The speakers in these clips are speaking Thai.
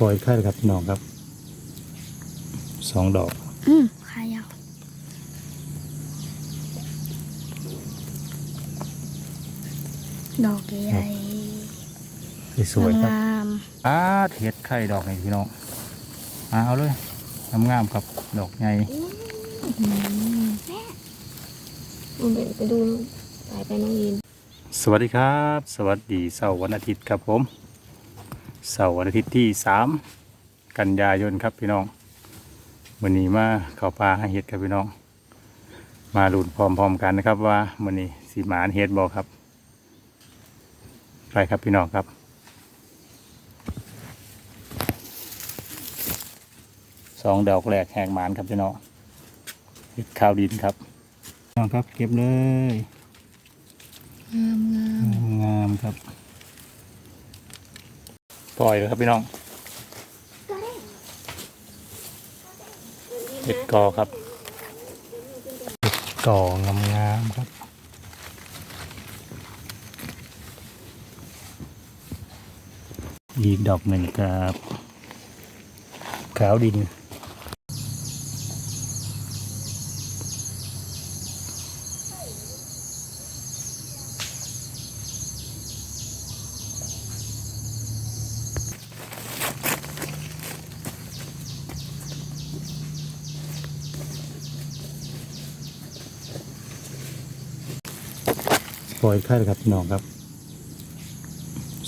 ปล่อยไข่เลยครับพี่น้องครับสองดอก อืมขายาวดอกใหญ่สวยๆครับงามอาเห็ดไข่ดอกนี่พี่น้องมาเอาเลยงามๆครับดอกใหญ่ๆอืมลงไปไปดูสายไปน้องยินสวัสดีครับ สวัสดีเสาร์วันอาทิตย์ครับผม เสาร์วันอาทิตย์ที่สามกันยายนครับพี่น้องวันนี้มาเข้าป่าหาเห็ดครับพี่น้อง มาลุ้นพร้อมๆกันนะครับว่าวันนี้สีหมานเห็ดบอครับ ไปครับพี่น้องครับสองดอกแรกแหกหมานครับพี่น้องเห็ดข้าวดินครับพี่น้องครับเก็บเลย งามงามงามครับ ปล่อยเลยครับพี่น้องเห็ดกอครับเห็ดกองามงามๆครับอีกดอกหนึ่งครับ ขาวดิน ปล่อยไข่เลยครับพี่น้องครับ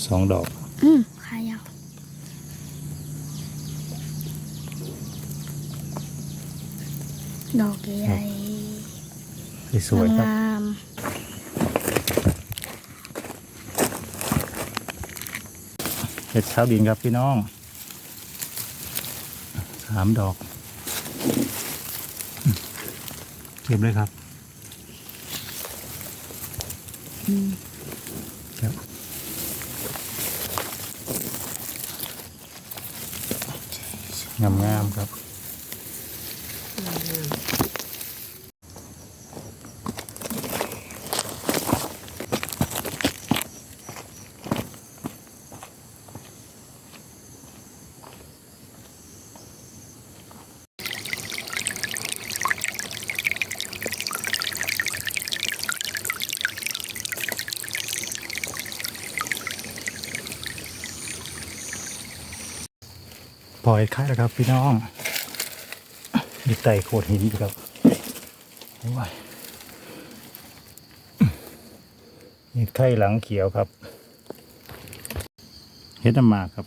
สองดอก อืมขายาวดอกใหญ่สวยๆครับงามเห็ดข้าวดินครับพี่น้องสามดอก เก็บเลยครับ อืม ครับงามงามๆครับ ปล่ อยไข่แล้วครับ พี่น้องมีไต่โขดหินอยู่ครับโอ้ยเห็ดไข่หลังเขียวครับ เห็ดน้ำมากครับ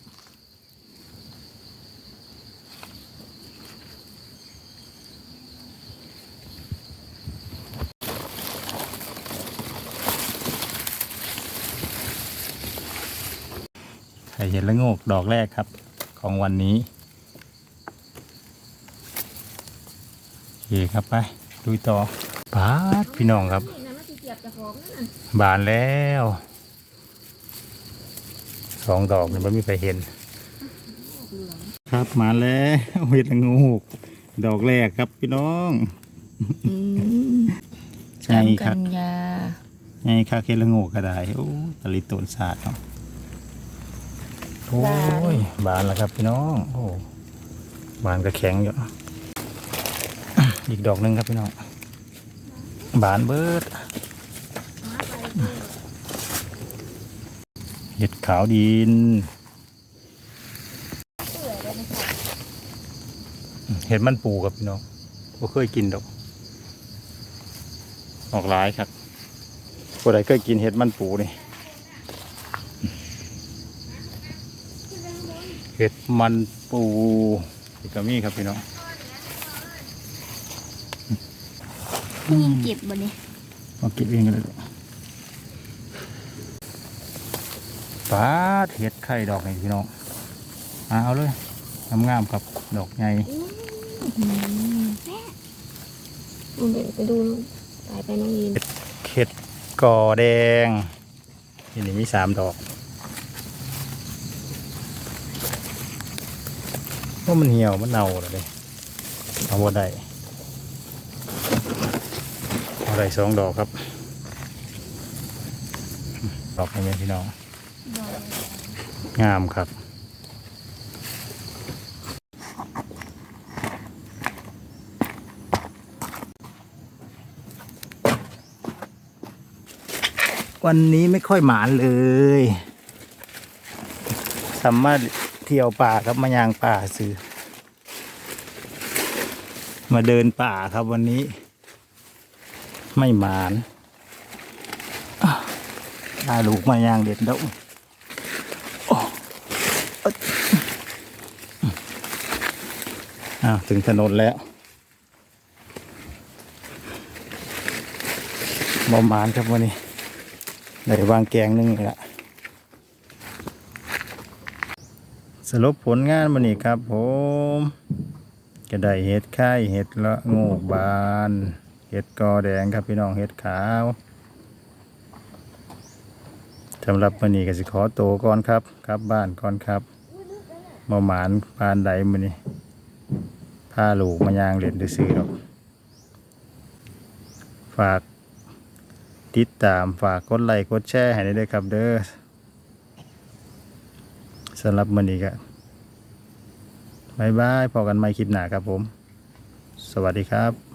ไข่เห็ดละโงกดอกแรกครับ ของวันนี้โอ เคครับไปดูต่อปาดพี่น้องครับนี่นะมันเกียบจะของนั่นบานแล้วสองดอกเนี่ยไม่มีใครเห็น ครับมาแล้วเห็ดละโงูดอกแรกครับพี่น้องอืมใช่คกัรับนยาไงค่ะเห็ดละโงูก็ได้โอ้ตะลิโตนศาสตร์เนาะโอ้ยบานแล้วครับพี่น้อง โอ้บานก็แข็งอยู่ อีกดอกหนึ่งครับพี่น้องบานเบิดเห็ดขาวดิน เห็ดมันปูกับพี่น้องบ่เคยกินดอก ออกหลายครับผู้ใดเคยกินเห็ดมันปูนี่ เห็ดมันปูอีกก็มีครับพี่น้อง มีเก็บบ่เนี่ยมาเก็บเองกันเลยลูกปาดเห็ดไข่ดอกนี่พี่น้องมาเอาเลยงามๆครับดอกใหญ่ลงไปไปดูสายไปน้องยินเห็ดกอแดงที่นี่มีสามดอกว่ามันเหี่ยวมันเน่าแล้วเลยเอาบ่ได้เอะไรสองดอกครับ ดอกอะไรพี่น้อง งามครับวันนี้ไม่ค่อยหมานเลยสามารถเที่ยวป่าครับมายางป่าซื้อ มาเดินป่าครับวันนี้ ไม่หมานอะได้ลูกมายางเด็ดเด้อโอ้าวถึงถนนแล้วบอมบานครับวันนี้ได้วางแกงหนึงนี่ละสรุปผลงานวันนี้ครับผมก็ได้เห็ดไข่เห็ดละงกบาน เห็ดกอแดงครับพี่น้องเห็ดขาวสำหรับวันนี้ก็สิขอโตก่อนครับครับบ้านก่อนครับมาหมานปานใดมันนี้พาลูกมายางเล่นซื้อๆดอกฝากติดตามฝากกดไลค์กดแชร์ให้ได้ด้วยครับเด้อสำหรับมันนี้ก็บายบายพอกันใหม่คลิปหน้าครับผม สวัสดีครับ